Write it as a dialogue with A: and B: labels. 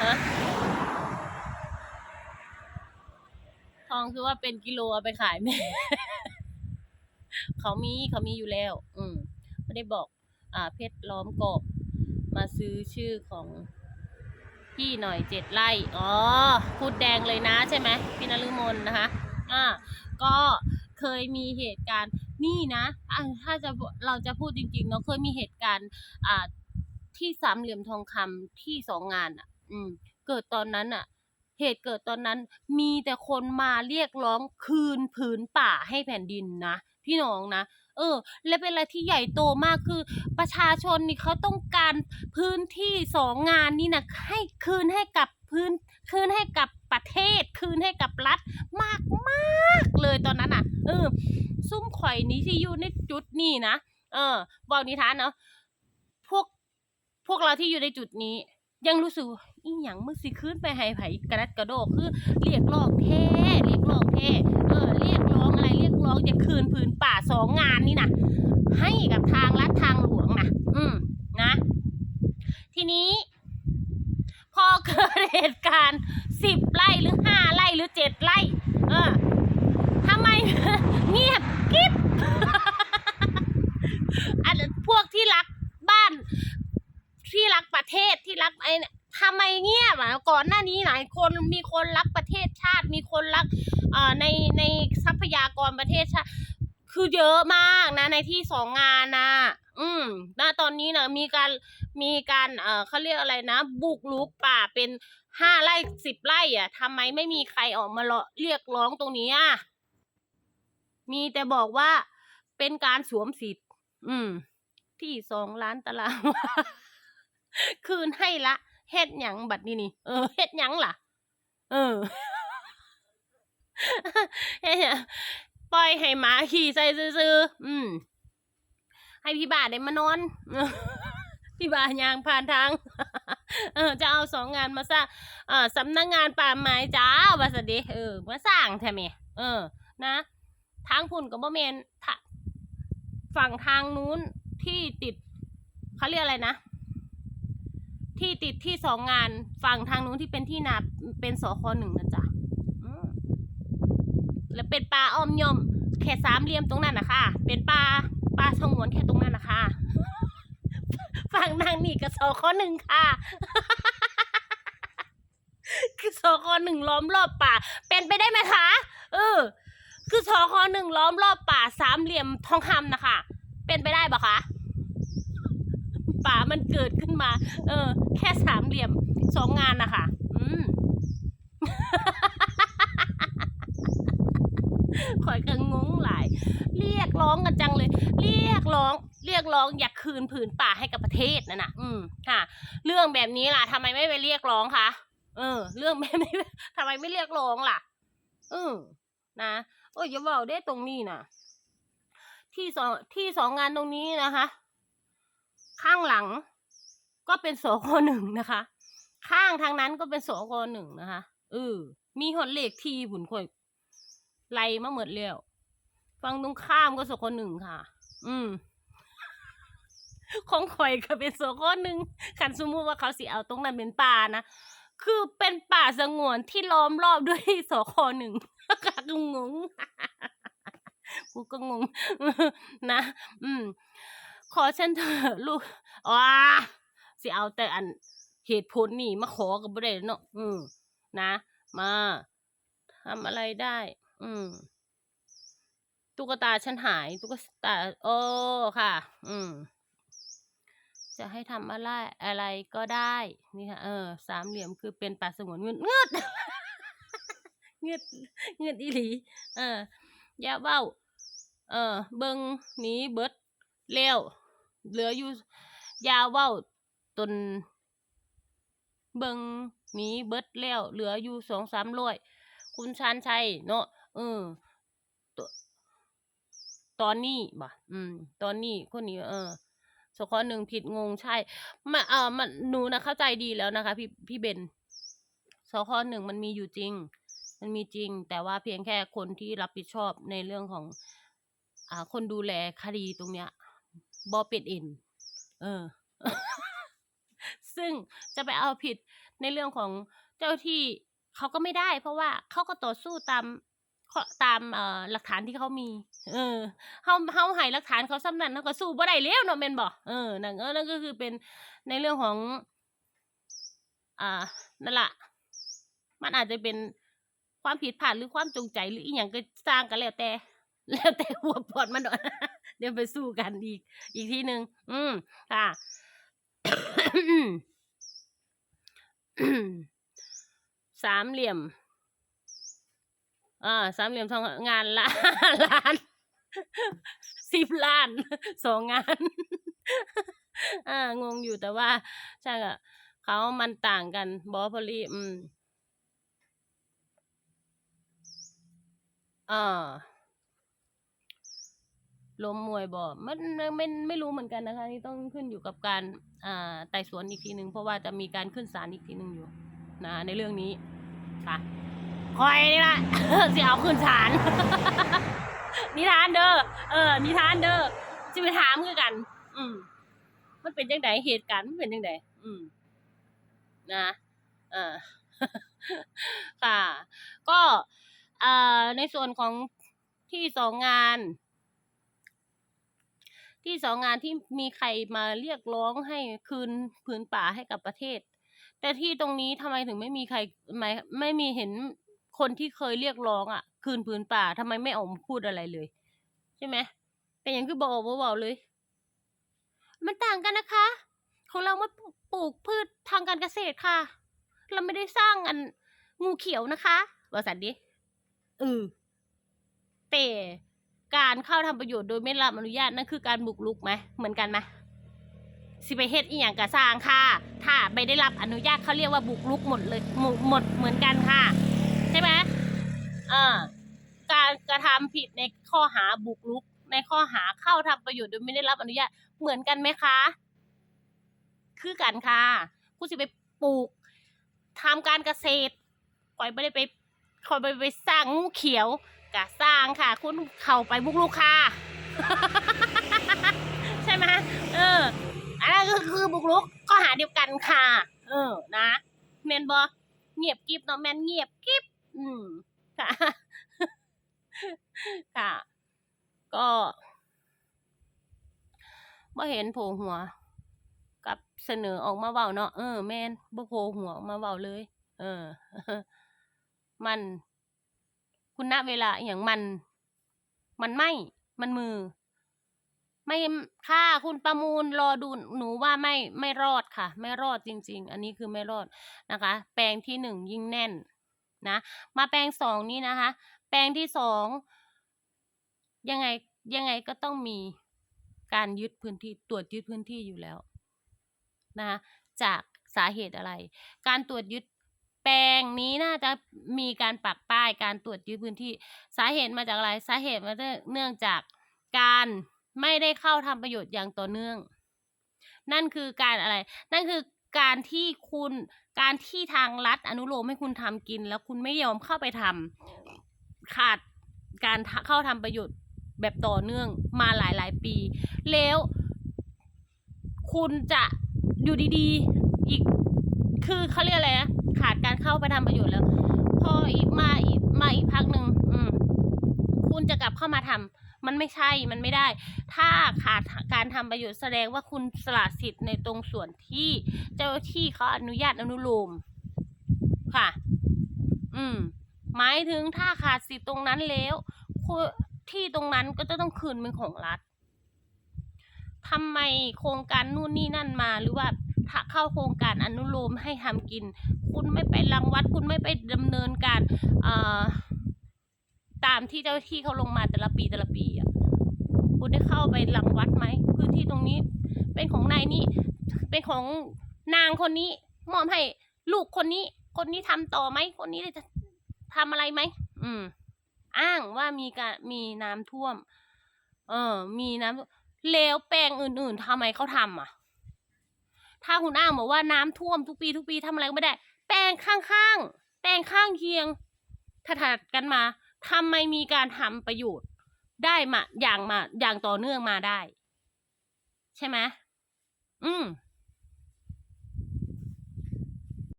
A: ฮะทองคือว่าเป็นกิโลเอาไปขายแม่ เขามีเขามีอยู่แล้ว อืมไม่ได้บอก อ่า เพชรล้อมกรอบ มาซื้อชื่อของพี่หน่อยเจ็ดไร่ อ๋อ พูดแดงเลยนะใช่ไหมพี่นฤมลนะคะ อ่า ก็เคยมีเหตุการณ์นี่นะอะถ้าจะเราจะพูดจริงๆเนาะเคยมีเหตุการณ์ อ่า ที่สามเหลี่ยมทองคำที่สองงานอะ อืม เกิดตอนนั้นอะเหตุเกิดตอนนั้นมีแต่คนมาเรียกร้องคืนผืนป่าให้แผ่นดินนะพี่น้องนะเออ และเป็นอะไรที่ใหญ่โตมากคือประชาชนนี่เขาต้องการพื้นที่สองงานนี่นะให้คืนให้กับพื้น คืนให้กับประเทศ คืนให้กับรัฐมากมากเลยตอนนั้นอะ เออ ซุ่มข่อยนี้ที่อยู่ในจุดนี้นะเออ บอกนิทานเนาะพวกพวกเราที่อยู่ในจุดนี้ ยังรู้สึกอีหยังมึงสิขึ้นไปให้ไผกระดัดกระโดกคือเรียกร้องแท้เรียกร้องแท้เออเรียกร้องอะไรเรียกร้องจะคืนผืนป่าสองงานนี่นะให้กับทางรัฐทางหลวงนะอืมนะ ทีนี้พอเกิดเหตุการณ์สิบไร่หรือห้าไร่หรือเจ็ดไร่เออทำไมเงียบกิ๊บอันพวกที่รัก ที่รักประเทศที่รักไอ้ทำไมเงียบอะก่อนหน้านี้หลายคนมีคนรักประเทศชาติ มีคนรักในในทรัพยากรประเทศชาติคือเยอะมากนะ ในที่สองงานนะอืมณตอนนี้นะมีการมีการเอ่อเขาเรียกอะไรนะ บุกรุกป่าเป็นห้าไร่สิบไร่อะทำไมไม่มีใครออกมาเรียกร้องตรงนี้อะมีแต่บอกว่าเป็นการสวมสิทธิ์ อืม ที่สองล้านตารางวา คืนให้ละเฮ็ดหยังบัดนี้นี่ เออเฮ็ดหยังล่ะ เออเฮ็ดหยังปล่อยให้หมาขี่ใส่ซื่อๆอืม ให้พี่บ่าได้มานอน พี่บ่ายางผ่านทาง เออ จะเอาสองงานมาสร้าง เออสำนักงานป่าไม้จ้าวาสเดเออ มาสร้างแท้แม่เออ นะทางพุ่นกับบ่แมนฝั่งทางนู้นที่ติดเขาเรียกอะไรนะ ที่ติดที่สองงานฝั่งทางนู้นที่เป็นที่นาเป็นสคหนึ่งนะจ๊ะแล้วเป็นปลาอ้อมยอมแค่สามเหลี่ยมตรงนั้นนะคะ เป็นปลาปลาสงวนแค่ตรงนั้นนะคะฝั่งนางนี่กับสคหนึ่งค่ะคือสคหนึ่งล้อมรอบป่า เป็นไปได้ไหมคะเออคือสคหนึ่งล้อมรอบป่าสามเหลี่ยมทองคำนะคะ เป็นไปได้ปะคะ ป่ามันเกิดขึ้นมา เออ แค่สามเหลี่ยมสองงานนะคะอืมข่อยก็งงหลาย เรียกร้องกันจังเลย เรียกร้อง เรียกร้องอยากคืนผืนป่าให้กับประเทศนั่นน่ะ อืมค่ะ เรื่องแบบนี้ล่ะทำไมไม่ไปเรียกร้องคะเออ เรื่องแบบนี้ทำไมไม่เรียกร้องล่ะ อืมนะโอ้ยอย่าเว่าได้ตรงนี้นะที่สองที่สองงานตรงนี้นะคะ ข้างหลังก็เป็นสคหนึ่งนะคะ ข้างทางนั้นก็เป็นสคหนึ่งนะคะเออมีหดเลขทีผุนข่อยไล่มาหมดแล้วฟังตรงข้ามก็สคหนึ่งค่ะ อืมของข่อยก็เป็นสคหนึ่งคันสมมุติว่าเขาสิเอาตรงนั้นเป็นป่านะคือเป็นป่าสงวนที่ล้อมรอบด้วยสคหนึ่งก็งงกูก็งงนะ อืม ขอฉันเถอะลูกว้าสิเอาแต่อันเหตุผลนี่มาขอกับบ่ได้เนาะอืมนะ มาทำอะไรได้ อืมตุ๊กตาฉันหาย ตุ๊กตา โอ้ค่ะ อืม จะให้ทำอะไรอะไรก็ได้ นี่ค่ะ เออ สามเหลี่ยมคือเป็นป่าสงวนเงืดเงืดเงืดเงืดอีหลี เอออย่าเว้า เออ เบิงหนีเบิดแล้ว เหลืออยู่ยาเว้าตนเบิงหนี้เบิดแล้วเหลืออยู่สองสามร้อยคุณชานชัยเนาะเออตตอนนี้บ่อืม ตอนนี้คนนี้ เออสคหนึ่งผิดงงใช่มาเออมันหนูนะเข้าใจดีแล้วนะคะ พี่พี่เบนสคหนึ่งมันมีอยู่จริง มันมีจริง แต่ว่าเพียงแค่คนที่รับผิดชอบในเรื่องของ อ่า คนดูแลคดีตรงเนี้ย บอเป็ดเอ็นเออ ซึ่งจะไปเอาผิดในเรื่องของเจ้าที่เขาก็ไม่ได้ เพราะว่าเขาก็ต่อสู้ตามตามเอ่อหลักฐานที่เขามี เออเฮาเฮาให้หลักฐานเขาซ้ำนั้นเขาก็สู้บ่ได้แล้วเนาะแม่นบ่เออนั่นก็นั่นก็คือเป็นในเรื่องของ อ่า นั่นละมันอาจจะเป็นความผิดพลาดหรือความจงใจหรืออีหยังก็สร้างกันแล้วแต่ แล้วแต่หัวปอดมันเนาะ เดี๋ยวไปสู้กันอีก อีกทีหนึ่งอืมค่ะสามเหลี่ยมอ่าสามเหลี่ยมทองงานละล้านสิบล้านสองงาน อ่างงอยู่แต่ว่าใช่อะเขามันต่างกันบอพอลีอืมอ่า ล้มมวยบ่มันไม่ไม่ไม่รู้เหมือนกันนะคะนี่ต้องขึ้นอยู่กับการอ่าไต่สวนอีกทีหนึ่งเพราะว่าจะมีการขึ้นศาลอีกทีหนึ่งอยู่นะในเรื่องนี้ค่ะคอยนี่ละสิเอาขึ้นศาลนิทานเด้อเออนิทานเด้อจะไปถามคือกัน อืมมันเป็นจังไดเหตุการณ์มันเป็นจังไดอืมนะเออค่ะ ก็อ่าในส่วนของที่สองงาน ที่สองงานที่มีใครมาเรียกร้องให้คืนพื้นป่าให้กับประเทศ แต่ที่ตรงนี้ทำไมถึงไม่มีใครไม่ไม่มีเห็นคนที่เคยเรียกร้องอะ คืนพื้นป่าทำไมไม่ออกมาพูดอะไรเลย ใช่ไหมเป็นอย่างคือบอกว่าเลย มันต่างกันนะคะ ของเรามาปลูกพืชทางการเกษตรค่ะ เราไม่ได้สร้างอันงูเขียวนะคะว่าสันดิเออแต่ การเข้าทำประโยชน์โดยไม่รับอนุญาตนั่นคือการบุกรุกไหมเหมือนกันไหมสิไปเฮ็ดอีหยังกะสร้างค่ะ ถ้าไม่ได้รับอนุญาตเขาเรียกว่าบุกรุกหมดเลยหมดหมดเหมือนกันค่ะ ใช่ไหมอ่าการกระทำผิดในข้อหาบุกรุก ในข้อหาเข้าทำประโยชน์โดยไม่ได้รับอนุญาตเหมือนกันไหมคะ คือกันค่ะกูสิไปปลูกทำการเกษตรคอยไม่ได้ไปคอยไปไปสร้างงูเขียว กะสร้างค่ะ คุณเข้าไปบุกรุกค่ะ ใช่ไหมเอออันนั้นก็คือบุกรุกข้อหาเดียวกันค่ะ เออ นะแมนบอเงียบกิบเนาะแมนเงียบกิบอืมค่ะ ค่ะ ก็บ่เห็นโผล่หัว กับเสนอออกมาเว้าเนาะเออ แมนบ่โผล่หัวออกมาเว้าเลย เออ มัน คุณณเวลาอย่างมัน มันไม่ มันมือ ไม่ค่ะคุณประมูลรอดูหนูว่าไม่ไม่รอดค่ะ ไม่รอดจริง ๆ อันนี้คือไม่รอดนะคะ แปลงที่หนึ่งยิ่งแน่นนะ มาแปลงสองนี่นะคะ แปลงที่สองยังไงยังไงก็ต้องมีการยึดพื้นที่ตรวจยึดพื้นที่อยู่แล้วนะคะจากสาเหตุอะไร การตรวจยึด ลงนี้น่าจะมีการปักป้ายการตรวจยึดพื้นที่สาเหตุมาจากอะไรสาเหตุมาเนื่องจากการไม่ได้เข้าทำประโยชน์อย่างต่อเนื่อง นั่นคือการอะไร นั่นคือการที่คุณการที่ทางรัฐอนุโลมให้คุณทำกิน แล้วคุณไม่ยอมเข้าไปทำขาดการเข้าทำประโยชน์แบบต่อเนื่องมาหลายหลายปี แล้ว คุณจะอยู่ดีๆ อีกคือเขาเรียกอะไรนะ ขาดการเข้าไปทำประโยชน์แล้ว พออีกมาอีกมาอีกพักหนึ่งอืมคุณจะกลับเข้ามาทำมันไม่ใช่มันไม่ได้ ถ้าขาดการทำประโยชน์แสดงว่าคุณสละสิทธิ์ในตรงส่วนที่เจ้าที่เขาอนุญาตอนุโลมค่ะ อืม หมายถึงถ้าขาดสิทธิ์ตรงนั้นแล้วที่ตรงนั้นก็จะต้องคืนเป็นของรัฐทำไมโครงการนู่นนี่นั่นมาหรือว่า เข้าโครงการอนุโลมให้ทำกิน คุณไม่ไปรังวัด คุณไม่ไปดำเนินการตามที่เจ้าที่เขาลงมาแต่ละปีแต่ละปีอะคุณได้เข้าไปรังวัดไหมพื้นที่ตรงนี้ เป็นของนายนี่เป็นของนางคนนี้มอบให้ลูกคนนี้ คนนี้ทำต่อไหมคนนี้จะทำอะไรไหมอืม อ้างว่ามีการมีน้ำท่วม เออ มีน้ำแล้วแปลงอื่น ๆทำไมเขาทำอะ ถ้าคุณอ้างบอกว่าน้ำท่วมทุกปีทุกปีทำอะไรก็ไม่ได้ แปลงข้างๆ แปลงข้างเคียงถัดกันมาทำไมมีการทำประโยชน์ได้มาอย่างมาอย่างต่อเนื่องมาได้ ใช่ไหมอืม